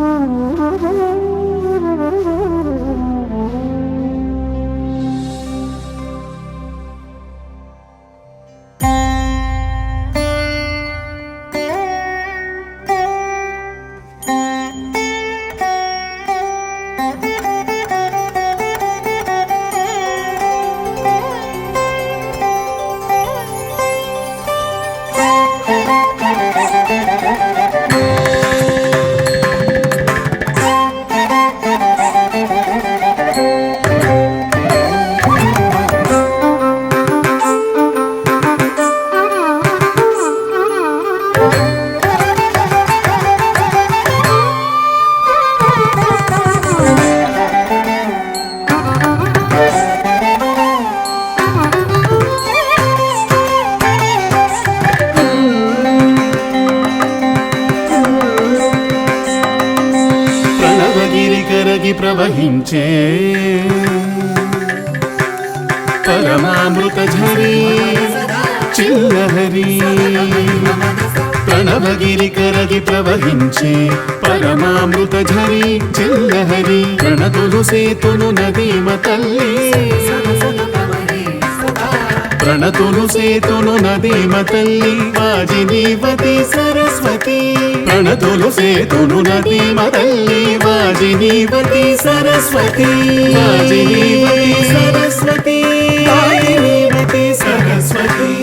ప్రణవగిరి ప్రవహించే పరమామృత ఝరి చిల్లహరి ప్రణవగిరి కరగి ప్రవహించే పరమామృత ఝరి చిల్లహరి ప్రణతులు సేతును నదీమ తల్లి. ప్రణతులు సేతును నదీమ తల్లి వాజినీవతి సరస్వతి. ప్రణతులు సేతును నదీమ తల్లి వాజినీవతి సరస్వతి. వాజినీవతి సరస్వతి. వాజినీవతి సరస్వతి.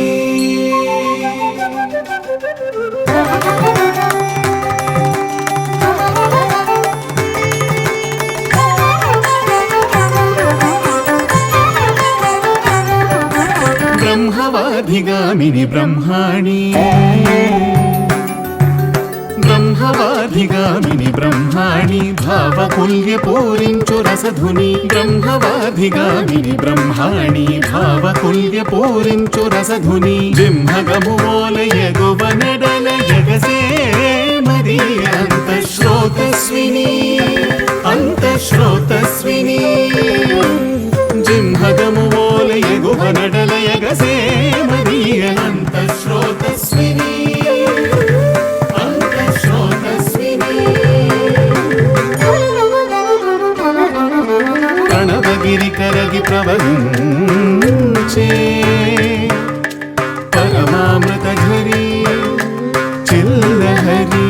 బ్రహ్మవాధిగామిని బ్రహ్మాణి. బ్రహ్మవాధిగామిని బ్రహ్మాణి భావకుల్య పూరించు రసధుని. బ్రహ్మవాధిగామిని బ్రహ్మాణి భావకుల్య పూరించు రసధుని. జింహగము ఓలయగువ జగసే మరి అంతఃశ్రోతస్విని. అంతఃశ్రోతస్విని. జింహగము ఓలయగువ కరగి పరమామృత ఝరి చిల్లహరి.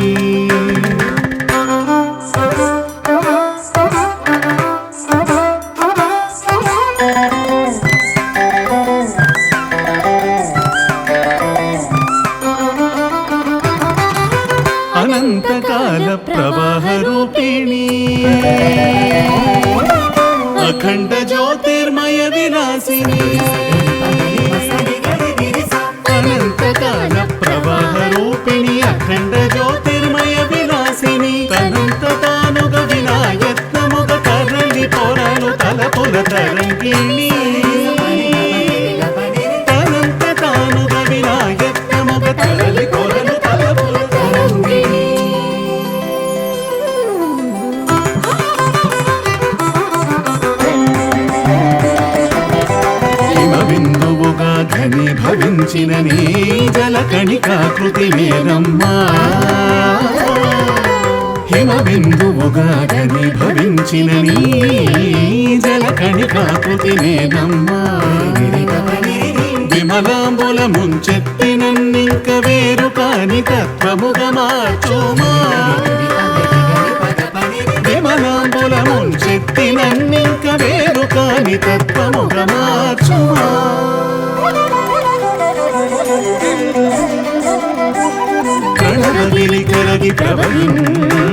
అనంతకాల ప్రవాహ రూపిణీ. అఖండ జ్యోతి విలాసిని అనంతకాల ప్రవాహ రూపిణి అఖండ జ్యోతిర్మయ విలాసిని. తనంత తానుగ వినాయత్నముగ తరలి పొరలు తలపుల తరంగిణి. తనంత తానుగ వినాయత్నముగ తరలి ఘని భవించిన నీ జల కణికాకృతి వేరమ్మా హిమ బిందువుగా భవించిన నీ జల కణికాకృతి వేరమ్మా విమలాంబుల ముంచెత్తినన్నింక వేరు కాని తత్వముగా మార్చుమా. విమలాంబుల ముంచెత్తినన్నింక వేరు కాని తత్వముగా మార్చుమా. ప్రణవగిరి కరగి ప్రవహించే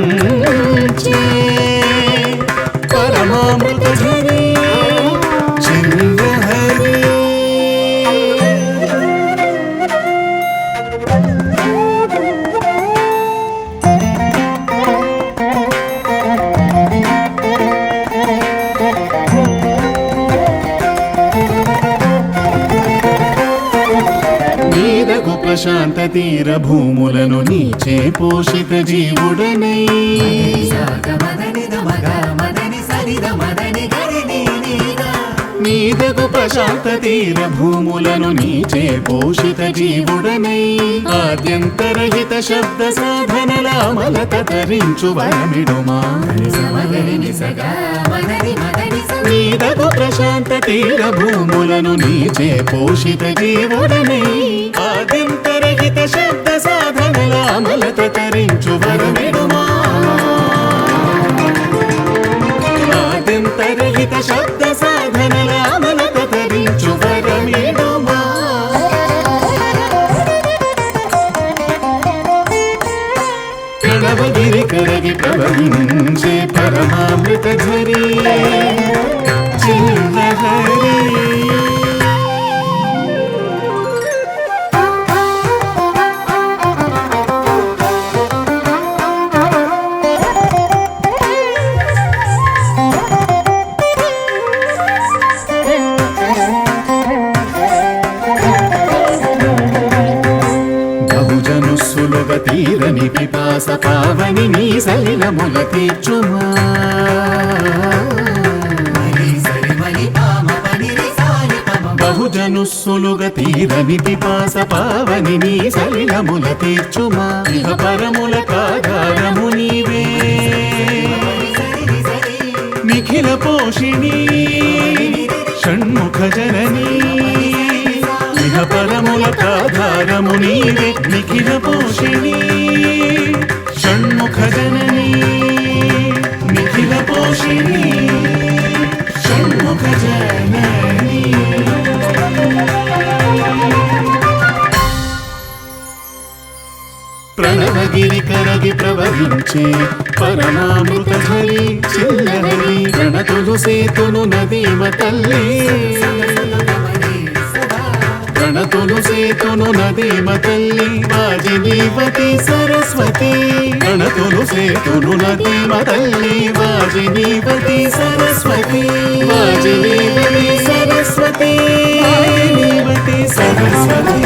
ప్రశాంత తీర భూములను నీచే పోషిత జీవుడనై. నీదకు ప్రశాంత తీర భూములను నీచే పోషిత జీవుడనై. ఆద్యంతరహిత శబ్ద సాధనల అమలత తరించు వరమిడుమా నీదకు ప్రశాంత తీర భూములను నీచే పోషిత జీవుడనై. ఆద్యంతరహిత శబ్ద సాధనల అమలత తరించు వరమిడుమా. ఆద్యంతరహిత శబ్ద సాధనల అమలత తరించు వరమిడుమా. ప్రణవగిరి కరగి ప్రవహించే పరమామృత ఝరి తీరని పిపాస పావని నీ సలిలముల తీర్చుమా. బహుజనుస్సులుగా తీరని పిపాస పావని నీ సలిలముల తీర్చుమా. ఇహ పరముల కాగారము నీవే. నిఖిల పోషిణి షణ్ముఖ జననీ. ఇహ పరముల కాధారము నీవే నిఖిల పోషిణీ. షణ్ముఖ జననీ నిఖిల పోషిణి షణ్ముఖ జననీ ప్రణవగిరి కరగి ప్రవహించే పరమామృత ఝరి చిల్లహరి ప్రణతులు సేతును నదీమ తల్లి గణతులు సేతును నదీమ తల్లి వాజినీవతి సరస్వతి. గణతులు సేతును నదీమ తల్లి వాజినీవతి సరస్వతి. వాజినీవతి సరస్వతి. వాజినీవతి సరస్వతి.